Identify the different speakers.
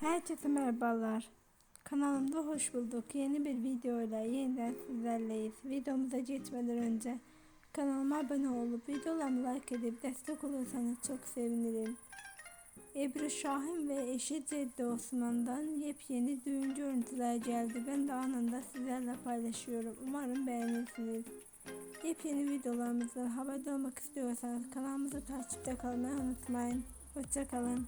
Speaker 1: Herkese merhabalar. Kanalımda hoş bulduk. Yeni bir videoyla yeniden sizlerleyiz. Videomuza geçmeden önce kanalıma abone olup videolarımı like edip destek olursanız çok sevinirim. Ebru Şahin ve eşi Ceddi Osman'dan yepyeni düğün görüntüler geldi. Ben de anında sizlerle paylaşıyorum. Umarım beğenirsiniz. Yepyeni videolarımızdan haberdar olmak istiyorsanız kanalımızı takipte kalmayı unutmayın. Hoşçakalın.